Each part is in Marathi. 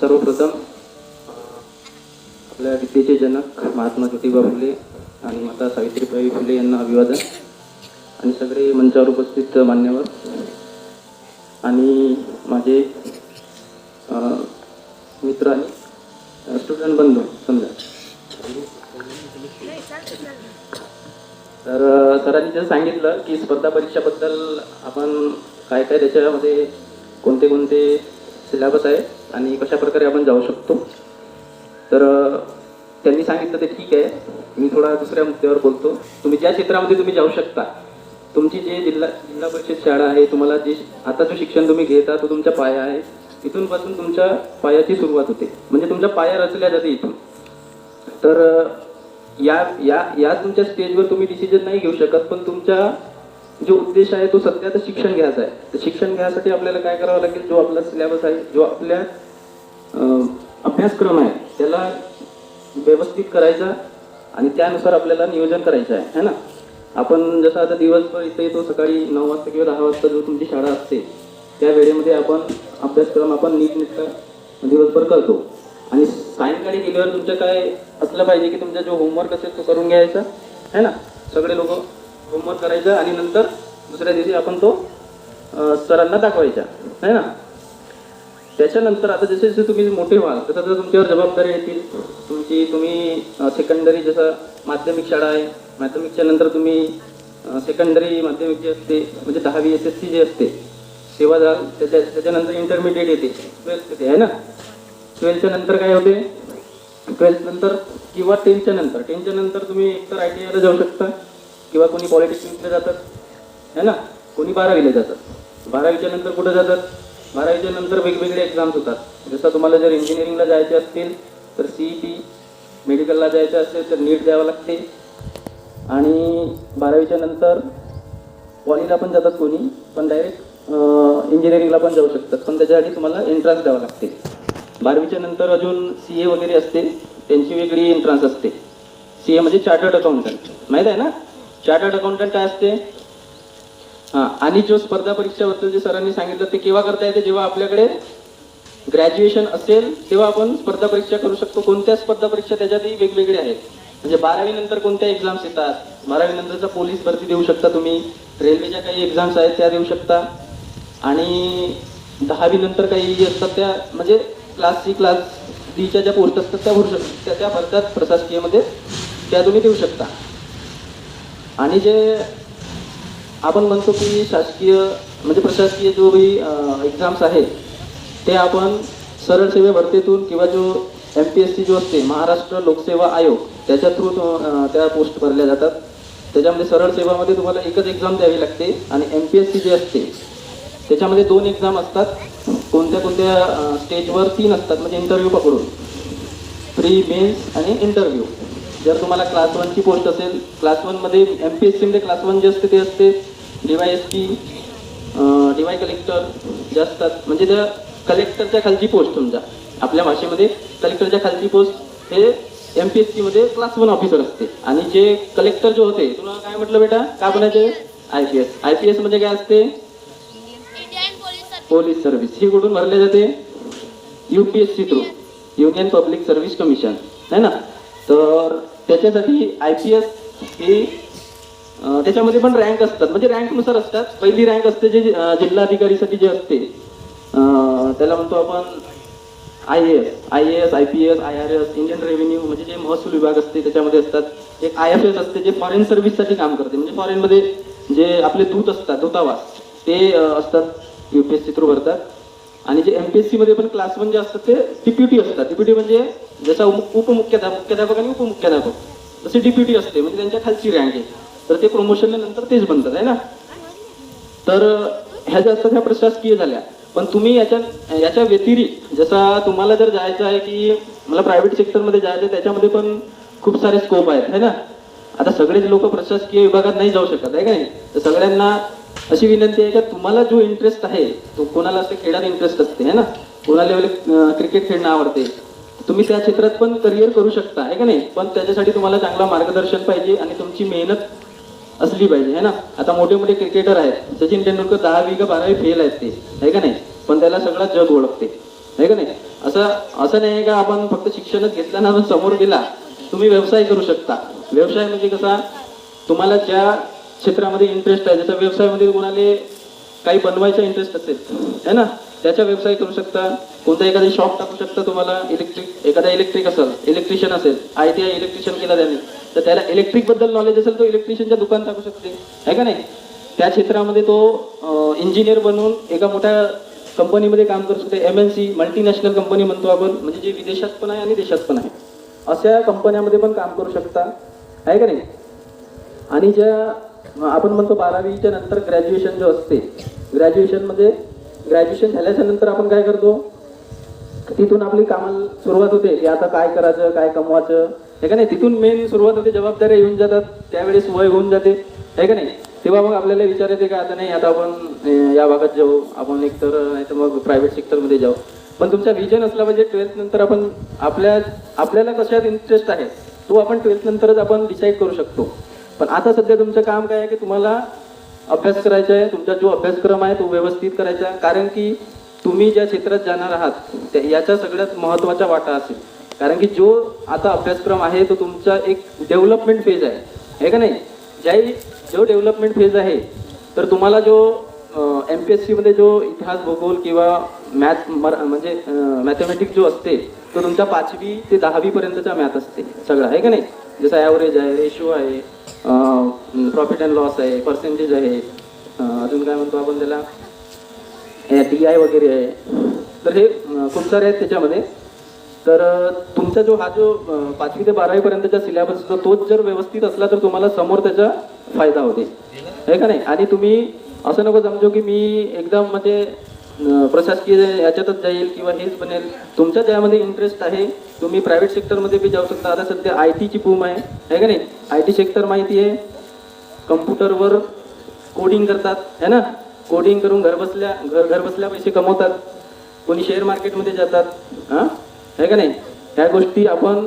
सर्वप्रथम आपल्या विद्येचे जनक महात्मा ज्योतिबा फुले आणि माता सावित्रीबाई फुले यांना अभिवादन. आणि सगळे मंचावर उपस्थित मान्यवर आणि माझे मित्र आणि स्टुडंट बंधू समजा. तर सरांनी जर सांगितलं की स्पर्धा परीक्षाबद्दल आपण काय काय त्याच्यामध्ये कोणते कोणते सिलेबस आहे आणि कशा प्रकारे आपण जाऊ शकतो. तर त्यांनी सांगितलं ते ठीक आहे. मी थोडा दुसऱ्या मुद्द्यावर बोलतो. तुम्ही ज्या क्षेत्रामध्ये तुम्ही जाऊ शकता तुमची जे जिल्हा जिल्हा परिषद शाळा आहे तुम्हाला जे आता जो शिक्षण तुम्ही घेता तो तुमचा पाया आहे. इथूनपासून तुमच्या पायाची सुरुवात होते. म्हणजे तुमचा पाया रचल्या जाते इथून. तर या या या तुमच्या स्टेजवर तुम्ही डिसिजन नाही घेऊ शकत पण तुमच्या जो उद्देश आहे तो सध्या तर शिक्षण घ्यायचा आहे. तर शिक्षण घ्यायसाठी आपल्याला काय करावं लागेल? जो आपला सिलेबस आहे जो आपल्या अभ्यासक्रम आहे त्याला व्यवस्थित करायचा आणि त्यानुसार आपल्याला नियोजन करायचं आहे है ना? आपण जसं आता दिवसभर इथे येतो सकाळी नऊ वाजता किंवा दहा वाजता जो तुमची शाळा असते त्या वेळेमध्ये आपण अभ्यासक्रम आपण नीटनेटका दिवसभर करतो. आणि सायंकाळी गेल्यावर तुमचं काय असलं पाहिजे की तुमचा जो होमवर्क असेल तो करून घ्यायचा है ना? सगळे लोक होमवर्क करायचा आणि नंतर दुसऱ्या दिवशी आपण तो सरांना दाखवायचा. है ना? त्याच्यानंतर आता जसे जसे तुम्ही मोठे व्हाल तसं तसं तुमच्यावर जबाबदारी येतील. तुमची तुम्ही सेकंडरी जसं माध्यमिक शाळा आहे माध्यमिकच्या नंतर तुम्ही सेकंडरी माध्यमिक जे असते म्हणजे दहावी एस एस सी जे असते सेवा जाल. त्याच्या त्याच्यानंतर इंटरमिडिएट येते. ट्वेल्थ येते आहे ना? ट्वेल्थच्या नंतर काय होते? ट्वेल्थ नंतर किंवा टेनच्या नंतर. टेनच्या नंतर तुम्ही एकतर आय टी आयला जाऊ शकता. किंवा कोणी पॉलिटेक्निकला जातात है ना? कोणी बारावीला जातात. बारावीच्या नंतर कुठं जातात? बारावीच्या नंतर वेगवेगळे एक्झाम्स होतात. जसं तुम्हाला जर इंजिनिअरिंगला जायचे असतील तर सी टी मेडिकलला जायचं असेल तर नीट द्यावं लागते. आणि बारावीच्या नंतर पॉलीला पण जातात कोणी पण डायरेक्ट इंजिनिअरिंगला पण जाऊ शकतात. पण त्याच्यासाठी तुम्हाला एंट्रन्स द्यावं लागते. बारावीच्या नंतर अजून सी ए वगैरे असते त्यांची वेगळी एंट्रन्स असते. सी ए म्हणजे चार्टर्ड अकाउंटंट माहीत आहे ना? चार्टर्ड अकाउंटंट काय असते. हां आणि जो स्पर्धा परीक्षाबद्दल जे सरांनी सांगितलं ते केव्हा करता येते? जेव्हा आपल्याकडे ग्रॅज्युएशन असेल तेव्हा आपण स्पर्धा परीक्षा करू शकतो. कोणत्या स्पर्धा परीक्षा त्याच्यातही वेगवेगळ्या आहेत? म्हणजे बारावी नंतर कोणत्या एक्झाम्स येतात? बारावी नंतरचा पोलीस भरती देऊ शकता तुम्ही. रेल्वेच्या काही एक्झाम्स आहेत त्या देऊ शकता. आणि दहावी नंतर काही असतात त्या म्हणजे क्लास सी क्लास डीच्या ज्या पोस्ट असतात त्या भरू शकतात त्या त्या भरतात प्रशासकीयमध्ये. त्या तुम्ही देऊ शकता. आणि जे आपण म्हणतो की शासकीय म्हणजे प्रशासकीय जो बी एक्झाम्स आहेत ते आपण सरळ सेवा भरतीतून किंवा जो एम पी एस सी जो असते महाराष्ट्र लोकसेवा आयोग त्याच्या थ्रू त्या पोस्ट भरल्या जातात. त्याच्यामध्ये सरळ सेवामध्ये तुम्हाला एकच एक्झाम द्यावी लागते आणि एम पी एस सी जे असते त्याच्यामध्ये दोन एक्झाम असतात. कोणत्या कोणत्या स्टेजवर तीन असतात म्हणजे इंटरव्ह्यू पकडून. प्री मेन्स आणि इंटरव्ह्यू जर तुम्हाला क्लास वनची पोस्ट असेल क्लास वनमध्ये एम पी एस सीमध्ये क्लास वन जे असते ते असते. D Y S P D Y collector जे असतात. म्हणजे त्या कलेक्टरच्या खालची पोस्ट तुमच्या आपल्या भाषेमध्ये कलेक्टरच्या खालची पोस्ट हे एम पी एस सीमध्ये क्लास वन ऑफिसर असते. आणि जे कलेक्टर जे होते तुला काय म्हटलं बेटा? का बनायचे I P S I P S म्हणजे काय असते? पोलीस सर्व्हिस पोलीस सर्व्हिस ही कुठून भरले जाते? U P S C through union public service commission है ना? तर त्याच्यासाठी आय पी एस ही त्याच्यामध्ये पण रँक असतात. म्हणजे रँकनुसार असतात. पहिली रँक असते जे जिल्हाधिकारीसाठी जे असते. त्याला म्हणतो आपण I A S I A S I P S I R S Indian revenue म्हणजे जे महसूल विभाग असते त्याच्यामध्ये असतात. एक आय एफ एस असते जे फॉरेन सर्व्हिससाठी काम करते. म्हणजे फॉरेनमध्ये जे आपले दूत असतात दूतावास ते असतात U P S C through भरतात आणि जे एम पी एस सीमध्ये पण क्लास वन जे असतात ते टी पी टी असतात. टी पी टी म्हणजे जसा उप- उपमुख्याध्यापक मुख्याध्यापक आणि उपमुख्याध्यापक. तसे डिप्युटी असते म्हणजे त्यांच्या खालची रँक आहे. तर ते प्रमोशनने नंतर तेच बनतात आहे ना? तर ह्या ज्या असतात ह्या प्रशासकीय झाल्या. पण तुम्ही याच्या याच्या व्यतिरिक्त जसा तुम्हाला जर जायचं आहे की मला प्रायव्हेट सेक्टरमध्ये जायचं आहे त्याच्यामध्ये पण खूप सारे स्कोप आहेत है ना? आता सगळेच लोक प्रशासकीय विभागात नाही जाऊ शकत आहे का नाही? तर सगळ्यांना अशी विनंती आहे का तुम्हाला जो इंटरेस्ट आहे तो कोणाला असं खेळात इंटरेस्ट असते है ना? कोणाला क्रिकेट खेळणं आवडते तुम्ही त्या क्षेत्रात पण करिअर करू शकता आहे का नाही? पण त्याच्यासाठी तुम्हाला चांगला मार्गदर्शन पाहिजे आणि तुमची मेहनत असली पाहिजे है ना? आता मोठे मोठे क्रिकेटर आहेत सचिन तेंडुलकर दहावी का बारावी फेल आहेत ते आहे का नाही? पण त्याला सगळं जग ओळखते आहे का नाही? असं असं नाही का आपण फक्त शिक्षणच घेतलं ना समोर गेला तुम्ही व्यवसाय करू शकता. व्यवसाय म्हणजे कसा? तुम्हाला ज्या क्षेत्रामध्ये इंटरेस्ट आहे जसं व्यवसायामध्ये कोणाला काही बनवायचा इंटरेस्ट असेल है ना? त्याचा व्यवसाय करू शकता. कोणता एखादी शॉप टाकू शकता तुम्हाला? इलेक्ट्रिक एखादा इलेक्ट्रिक असेल इलेक्ट्रिशियन असेल आय टी आय इलेक्ट्रिशियन केला त्याने तर त्याला इलेक्ट्रिकबद्दल नॉलेज असेल तो इलेक्ट्रिशियनच्या दुकान टाकू शकते. आहे का नाही? त्या क्षेत्रामध्ये तो इंजिनियर बनून एका मोठ्या कंपनीमध्ये काम करू शकते. M N C multinational company म्हणतो आपण. म्हणजे जे विदेशात पण आहे आणि देशात पण आहे. अशा कंपन्यामध्ये पण काम करू शकता. आहे का नाही? आणि ज्या आपण म्हणतो बारावीच्या नंतर ग्रॅज्युएशन जो असते ग्रॅज्युएशनमध्ये ग्रॅज्युएशन झाल्याच्यानंतर आपण काय करतो? तिथून आपली कामाला सुरुवात होते. की आता काय करायचं काय कमवायचं? हे का नाही? तिथून मेन सुरुवात होते जबाबदाऱ्या येऊन जातात. त्यावेळेस वय होऊन जाते. हे का नाही? तेव्हा मग आपल्याला विचार येते का आता नाही आता आपण या भागात जाऊ. आपण एकतर नाही तर मग प्रायव्हेट सेक्टरमध्ये जाऊ. पण तुमचा विजन असला पाहिजे ट्वेल्थ नंतर आपण आपल्या आपल्याला कशात इंटरेस्ट आहे तो आपण ट्वेल्थ नंतरच आपण डिसाईड करू शकतो. पण आता सध्या तुमचं काम काय आहे की तुम्हाला अभ्यास करायचा आहे तुमचा जो अभ्यासक्रम आहे तो व्यवस्थित करायचा आहे. कारण की तुम्ही ज्या क्षेत्रात जाणार आहात त्या- याचा सगळ्यात महत्त्वाचा वाटा असेल. कारण की जो आता अभ्यासक्रम आहे तो तुमचा एक डेव्हलपमेंट फेज आहे. हे का नाही? ज्याही जो डेव्हलपमेंट फेज आहे तर तुम्हाला जो एम पी एस सीमध्ये जो इतिहास भूगोल किंवा मॅथ म्हणजे मॅथमॅटिक्स जो असते तो तुमच्या पाचवी ते दहावीपर्यंतचा मॅथ असते. सगळा आहे का नाही? जसं ॲव्हरेज आहे रेशो आहे प्रॉफिट अँड लॉस आहे पर्सेंटेज आहे. अजून काय म्हणतो आपण त्याला? टी आय वगैरे आहे. तर हे खूप सारे आहेत त्याच्यामध्ये. तर तुमचा जो हा जो पाचवी ते बारावीपर्यंतचा सिलेबस असतो तोच जर व्यवस्थित असला तर तुम्हाला समोर त्याचा फायदा होते. आहे का नाही? आणि तुम्ही असं नको समजू की मी एकदम म्हणजे प्रशासकीय याच्यातच जाईल किंवा हेच बनेल. तुमच्या ज्यामध्ये इंटरेस्ट आहे तुम्ही प्रायव्हेट सेक्टरमध्ये बी जाऊ शकता. आता सध्या आय टीची बूम आहे. आहे का नाही? आय टी सेक्टर माहिती आहे. कम्प्युटरवर कोडिंग करतात. है ना? कोडिंग करून घर बसल्या घर घर बसल्या पैसे कमवतात. कोणी शेअर मार्केटमध्ये जातात. हां? आहे का नाही? ह्या गोष्टी आपण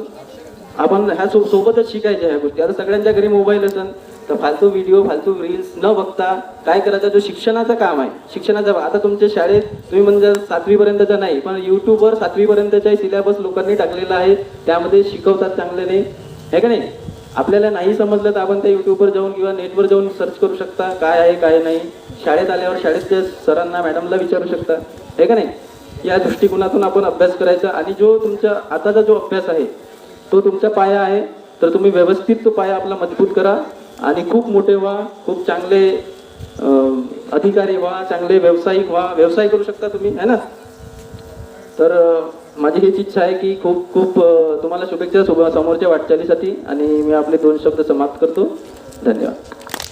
आपण ह्या सो सोबतच शिकायच्या ह्या गोष्टी. आता सगळ्यांच्या घरी मोबाईल असेल तर फालतू व्हिडिओ फालतू रील्स न बघता काय करायचं? जो शिक्षणाचं काम आहे. शिक्षणाचा आता तुमच्या शाळेत तुम्ही म्हणजे सातवीपर्यंतचा नाही पण यूट्यूबवर सातवीपर्यंतचा सिलेबस लोकांनी टाकलेला आहे. त्यामध्ये शिकवतात चांगल्याने. आहे का नाही? आपल्याला नाही समजलं तर आपण त्या युट्यूबवर जाऊन किंवा नेटवर जाऊन सर्च करू शकता. काय आहे काय नाही. शाळेत आल्यावर शाळेतल्या सरांना मॅडमला विचारू शकता. आहे का नाही? या दृष्टिकोनातून आपण अभ्यास करायचा आणि जो तुमचा आताचा जो अभ्यास आहे तो तुमचा पाया आहे. तर तुम्ही व्यवस्थित तो पाया आपला मजबूत करा. आणि खूप मोठे व्हा खूप चांगले अधिकारी व्हा चांगले व्यावसायिक व्हा. व्यवसाय करू शकता तुम्ही है ना? तर माझी हीच इच्छा आहे की खूप खूप तुम्हाला शुभेच्छा समोरच्या वाटचालीसाठी. आणि मी आपले दोन शब्द समाप्त करतो. धन्यवाद.